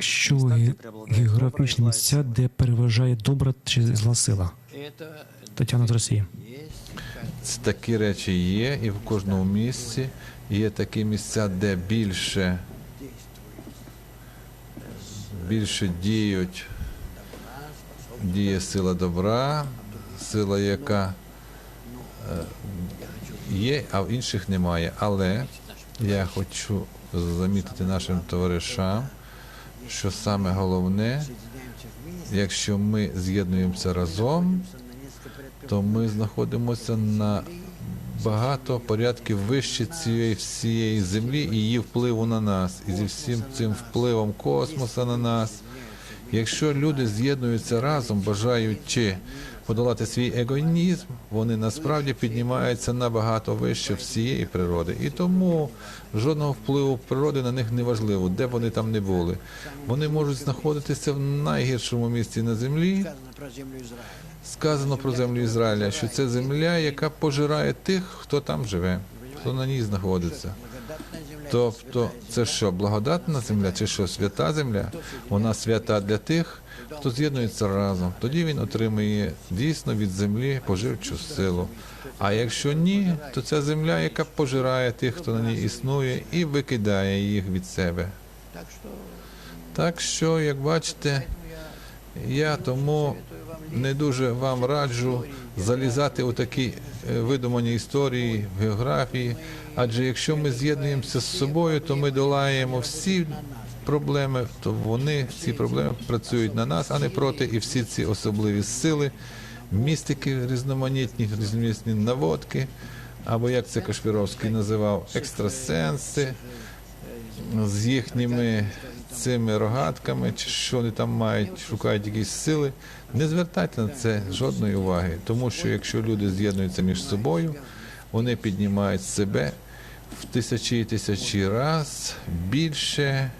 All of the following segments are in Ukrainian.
якщо ге- географічні місця, де переважає добра чи зла сила? Тетяна з Росії. Це такі речі є, і в кожному місці є такі місця, де більше, більше діють, діє сила добра, сила, яка е, є, а в інших немає. Але я хочу замітити нашим товаришам, що саме головне, якщо ми з'єднуємося разом, то ми знаходимося на багато порядків вище цієї всієї землі і її впливу на нас, і зі всім цим впливом космоса на нас. Якщо люди з'єднуються разом, бажаючи подолати свій егоїзм, вони насправді піднімаються набагато вище всієї природи. І тому жодного впливу природи на них не важливо, де вони там не були. Вони можуть знаходитися в найгіршому місці на землі, сказано про землю Ізраїля, що це земля, яка пожирає тих, хто там живе, хто на ній знаходиться. Тобто, це що, благодатна земля, чи що, свята земля? Вона свята для тих, хто з'єднується разом. Тоді він отримує дійсно від землі поживчу силу. А якщо ні, то це земля, яка пожирає тих, хто на ній існує, і викидає їх від себе. Так що, як бачите, я тому не дуже вам раджу залізати у такі е, видумані історії географії. Адже якщо ми з'єднуємося з собою, то ми долаємо всі проблеми, то вони ці проблеми працюють на нас, а не проти. І всі ці особливі сили, містики різноманітні, різноманітні наводки, або як це Кашпіровський називав, екстрасенси з їхніми цими рогатками, чи що вони там мають, шукають якісь сили. Не звертайте на це жодної уваги, тому що якщо люди з'єднуються між собою, вони піднімають себе в тисячі і тисячі раз більше,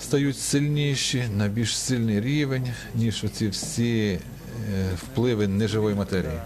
стають сильніші на більш сильний рівень, ніж оці всі е, впливи неживої матерії.